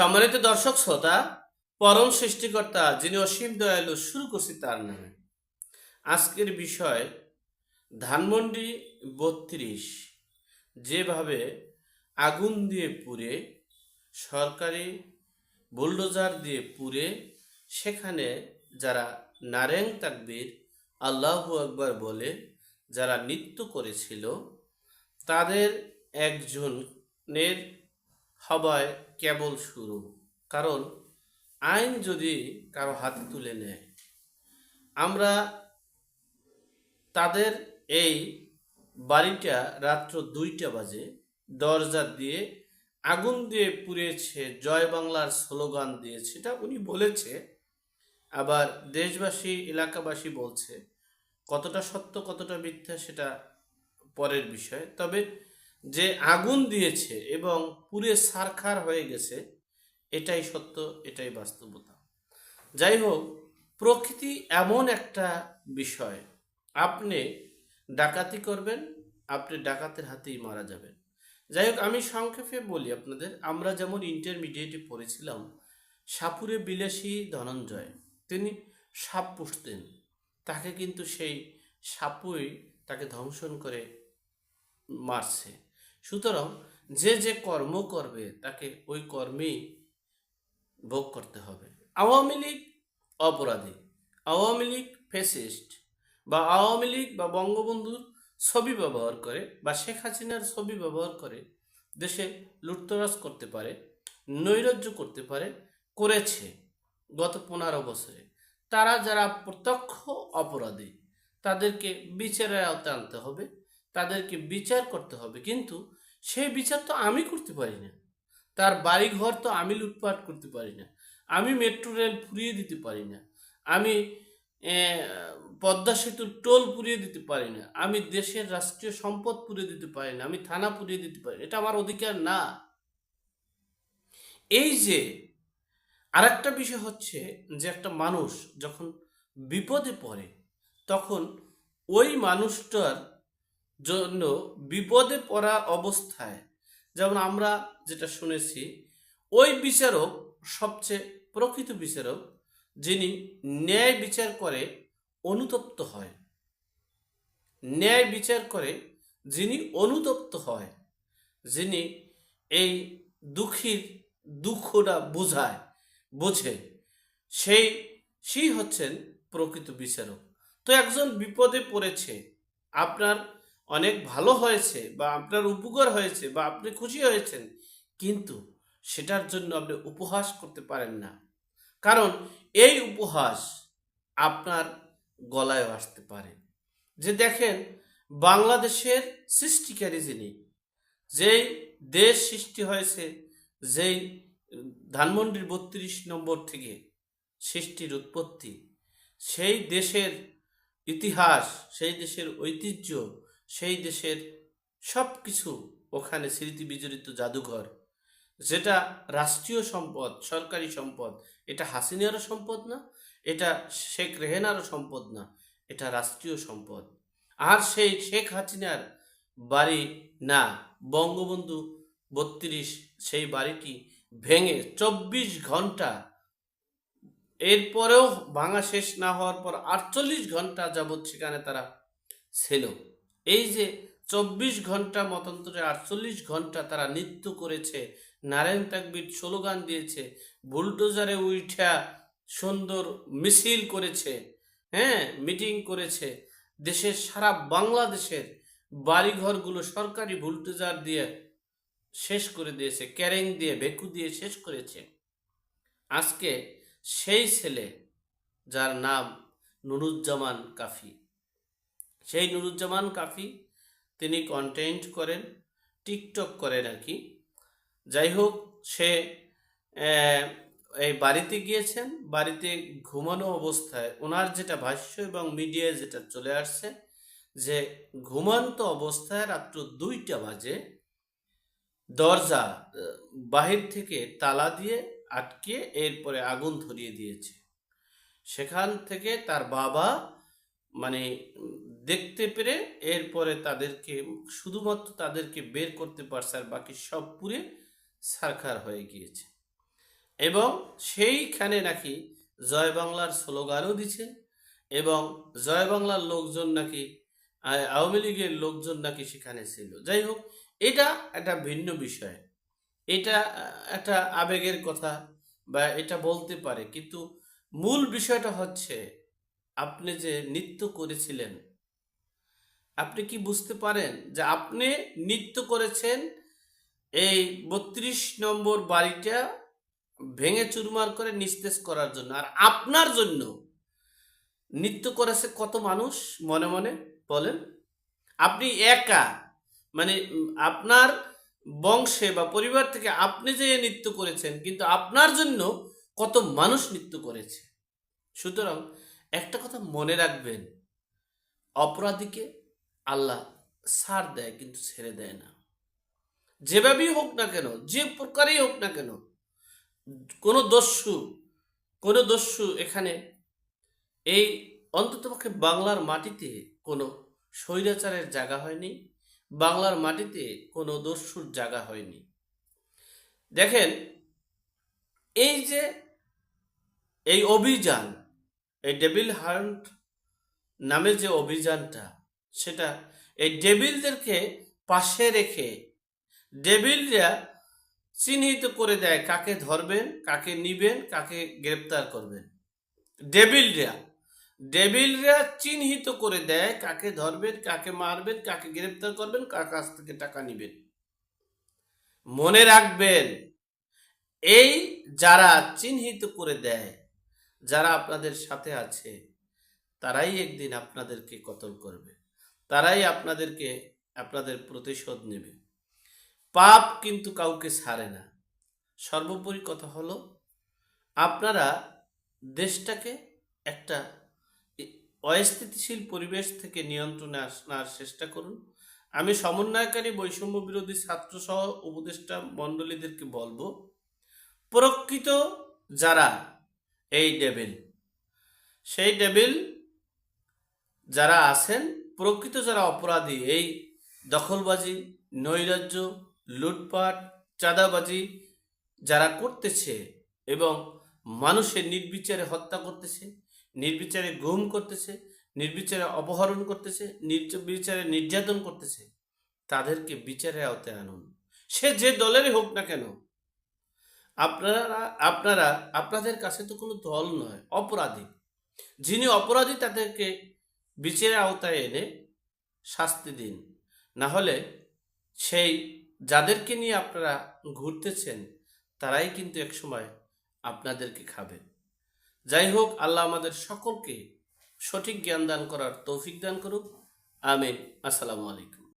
সম্মানিত দর্শক শ্রোতা, পরম সৃষ্টিকর্তা যিনি অসীম দয়ালু শুরু করছি তার নামে। আজকের বিষয়, ধানমন্ডি বত্রিশ, যেভাবে আগুন দিয়ে পুড়ে, সরকারি বুলডোজার দিয়ে পুড়ে, সেখানে যারা নারেং তাকবীর, আল্লাহ আকবার বলে যারা নৃত্য করেছিল, তাদের একজনের হবায় কেবল শুরু। কারণ আইন যদি কারও হাতে তুলে নেয়, আমরা তাদের এই বাড়িটা রাত্র দুইটা বাজে, দরজা দিয়ে আগুন দিয়ে পুড়িয়েছে জয় বাংলার স্লোগান দিয়ে সেটা উনি বলেছে। আবার দেশবাসী, এলাকাবাসী বলছে, কতটা সত্য, কতটা মিথ্যা সেটা পরের বিষয়। তবে যে আগুন দিয়েছে এবং পুরে সারখার হয়ে গেছে, এটাই সত্য, এটাই বাস্তবতা। যাই হোক, প্রকৃতি এমন একটা বিষয়। আপনি ডাকাতি করবেন, আপনি ডাকাতের হাতেই মারা যাবেন। যাই হোক, আমি সংক্ষেপে বলি আপনাদের, আমরা যেমন ইন্টারমিডিয়েটে পড়েছিলাম, সাপুরে বিলাসী ধনঞ্জয়, তিনি সাপ পুষতেন। তাকে কিন্তু সেই সাপুই তাকে ধ্বংসন করে মারছে। সুতরাং যে যে কর্ম করবে, তাকে ওই কর্মেই ভোগ করতে হবে। আওয়ামী লীগ অপরাধী, আওয়ামী লীগ ফেসিস্ট বা আওয়ামী লীগ বা বঙ্গবন্ধুর ছবি ব্যবহার করে বা শেখ হাসিনার ছবি ব্যবহার করে দেশে লুটতরাজ করতে পারে, নৈরাজ্য করতে পারে, করেছে গত পনেরো বছরে। তারা যারা প্রত্যক্ষ অপরাধী, তাদেরকে বিচারের আওতায় আনতে হবে। তাদেরকে বিচার করতে হবে। কিন্তু সেই বিচার তো আমি করতে পারি না। তার বাড়ি ঘর তো আমি লুটপাট করতে পারি না। আমি মেট্রো রেল ফুরিয়ে দিতে পারি না। আমি পদ্মা সেতুর টোল পুড়িয়ে দিতে পারি না। আমি দেশের রাষ্ট্রীয় সম্পদ পুড়িয়ে দিতে পারি না। আমি থানা পুড়িয়ে দিতে পারি এটা আমার অধিকার না। এই যে আরেকটা বিষয় হচ্ছে যে একটা মানুষ যখন বিপদে পড়ে, তখন ওই মানুষটার জন্য বিপদে পড়া অবস্থায়। যেমন আমরা যেটা শুনেছি, ওই বিচারক, সবচেয়ে প্রকৃত বিচারক, যিনি ন্যায় বিচার করে অনুতপ্ত হয়। ন্যায় বিচার করে যিনি অনুতপ্ত হয়, যিনি এই দুঃখীর দুঃখটা বোঝায়, বোঝে, সেই সেই হচ্ছেন প্রকৃত বিচারক। তো একজন বিপদে পড়েছে, আপনার অনেক ভালো হয়েছে বা আপনার উপকার হয়েছে বা আপনি খুশি হয়েছেন, কিন্তু সেটার জন্য আপনি উপহাস করতে পারেন না। কারণ এই উপহাস আপনার গলায় আসতে পারে। যে দেখেন, বাংলাদেশের সৃষ্টিকারী যিনি, যেই দেশ সৃষ্টি হয়েছে, যেই ধানমন্ডির বত্রিশ নম্বর থেকে সৃষ্টির উৎপত্তি, সেই দেশের ইতিহাস, সেই দেশের ঐতিহ্য সেই দেশের সব কিছু ওখানে স্মৃতি বিজড়িত জাদুঘর, যেটা রাষ্ট্রীয় সম্পদ, সরকারি সম্পদ, এটা হাসিনারও সম্পদ না, এটা শেখ রেহেনারও সম্পদ না, এটা রাষ্ট্রীয় সম্পদ। আর সেই শেখ হাসিনার বাড়ি না, বঙ্গবন্ধু বত্রিশ সেই বাড়িটি ভেঙে চব্বিশ ঘণ্টা, এরপরেও ভাঙা শেষ না হওয়ার পর আটচল্লিশ ঘণ্টা যাবৎ সেখানে তারা ছিল। এই যে চব্বিশ ঘণ্টা মতান্তরে আটচল্লিশ ঘণ্টা তারা নৃত্য করেছে, নারায়ণ তাকবির স্লোগান দিয়েছে, বুলডোজারে উঠা সুন্দর মিছিল করেছে হ্যাঁ মিটিং করেছে, দেশের সারা বাংলাদেশের বাড়িঘরগুলো সরকারি বুলডোজার দিয়ে শেষ করে দিয়েছে, ক্যারেং দিয়ে বেকু দিয়ে শেষ করেছে। আজকে সেই ছেলে যার নাম নুরুজ্জামান কাফি। সেই নুরুজ্জামান কাফি তিনি কন্টেন্ট করেন টিকটক করেন আর কি। যাই হোক, সে এই বাড়িতে গিয়েছেন, বাড়িতে ঘুমানো অবস্থায় ওনার যেটা ভাষ্য এবং মিডিয়ায় যেটা চলে আসছে যে ঘুমন্ত অবস্থায় রাত্র দুইটা বাজে, দরজা বাহির থেকে তালা দিয়ে আটকে এরপরে আগুন ধরিয়ে দিয়েছে। সেখান থেকে তার বাবা মানে দেখতে পেরে এরপরে তাদেরকে, শুধুমাত্র তাদেরকে বের করতে পারছে আর বাকি সব পুরে সারখার হয়ে গিয়েছে। এবং সেইখানে নাকি জয় বাংলার স্লোগানও দিচ্ছে এবং জয় বাংলার লোকজন নাকি আওয়ামী লীগের লোকজন নাকি সেখানে ছিল। যাই হোক, এটা একটা ভিন্ন বিষয়। এটা একটা আবেগের কথা বা এটা বলতে পারে। কিন্তু মূল বিষয়টা হচ্ছে, আপনি যে নৃত্য করেছিলেন আপনি কি বুঝতে পারেন যে আপনি নৃত্য করেছেন? এই বত্রিশ নম্বর বাড়িটা ভেঙে চুরমার করে নিস্তেজ করার জন্য। আর আপনার জন্য নৃত্য করেছে কত মানুষ? মনে মনে বলেন। আপনি একা মানে আপনার বংশে বা পরিবার থেকে আপনি যে নৃত্য করেছেন, কিন্তু আপনার জন্য কত মানুষ নৃত্য করেছে? সুতরাং একটা কথা মনে রাখবেন, অপরাধীকে আল্লাহ সার দেয় কিন্তু ছেড়ে দেয় না। যেভাবেই হোক না কেন, যে প্রকারেই হোক না কেন, কোনো দস্যু কোনো দস্যু এখানে এই অন্ততপক্ষে বাংলার মাটিতে কোনো স্বৈরাচারের জায়গা হয়নি, বাংলার মাটিতে কোনো দস্যুর জায়গা হয়নি। দেখেন, এই যে এই অভিযান, এই ডেভিল হান্ট নামে যে অভিযানটা সেটা, এই ডেবিলদেরকে পাশে রেখে ডেবিলরা চিহ্নিত করে দেয় কাকে ধরবেন, কাকে নিবেন, কাকে গ্রেপ্তার করবেন। ডেবিলরা ডেবিলরা চিহ্নিত করে দেয় কাকে ধরবেন, কাকে মারবেন, কাকে গ্রেপ্তার করবেন, কার কাছ থেকে টাকা নিবেন। মনে রাখবেন, এই যারা চিহ্নিত করে দেয়, যারা আপনাদের সাথে আছে, তারাই একদিন আপনাদেরকে কতল করবে। তারাই আপনাদেরকে, আপনাদের প্রতিশোধ নেবে। পাপ কিন্তু কাউকে ছাড়ে না। সর্বোপরি কথা হলো, আপনারা দেশটাকে একটা অস্থিতিশীল পরিবেশ থেকে নিয়ন্ত্রণে আনার চেষ্টা করুন। আমি সমন্বয়কারী বৈষম্য বিরোধী ছাত্র সহ উপদেষ্টা মণ্ডলীদেরকে বলব, প্রকৃত যারা এই ডেবিল, সেই ডেবিল যারা আছেন প্রকৃত যারা অপরাধী, এই দখলবাজি, নৈরাজ্য, লুটপাট, চাঁদাবাজি যারা করতেছে এবং মানুষের নির্বিচারে হত্যা করতেছে, নির্বিচারে গুম করতেছে, নির্বিচারে অপহরণ করতেছে, নির্বিচারে নির্যাতন করতেছে, তাদেরকে বিচারের আওতায় আনুন। সে যে দলেরই হোক না কেন, আপনারা আপনারা, আপনাদের কাছে তো কোনো দল নয়, অপরাধী। যিনি অপরাধী তাদেরকে বিচারের আওতায় এনে শাস্তি দিন। না হলে সেই যাদেরকে নিয়ে আপনারা ঘুরতেছেন, তারাই কিন্তু একসময় আপনাদেরকে খাবে। যাই হোক, আল্লাহ আমাদের সকলকে সঠিক জ্ঞান দান করার তৌফিক দান করুক। আমিন। আসসালামু আলাইকুম।